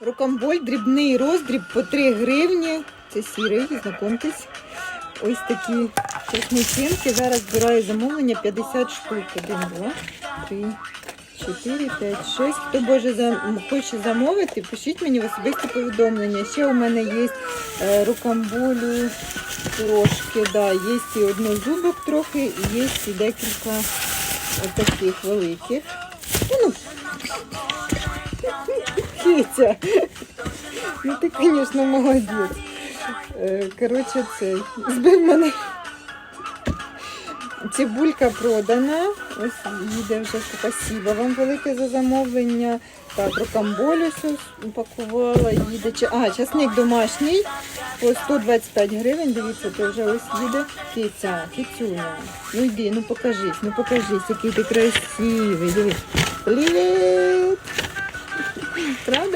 Рукамболь, дрібний роздріб по 3 гривні. Це сірий, знакомтесь. Ось такі чесничинки. Зараз збираю замовлення 50 штук. 1, 2, 3, 4, 5, 6. Хто боже зам... хоче замовити, пишіть мені в особисті повідомлення. Ще у мене є е, рукамболю трошки. Да. Є і однозубок трохи, і є і декілька таких великих. Ну, Кітя. Ну ти, звісно, молодець. Е, Коротше, цей. Збив мене. Цибулька продана. Ось їде вже спасибо вам велике за замовлення. Так, рукамболю упакувала, їде. А, часник домашній по 125 гривень. Дивіться, то вже ось їде. Киця, кицюня. Ну йди, ну покажись, ну покажись, який ти красивий. Дивись. extra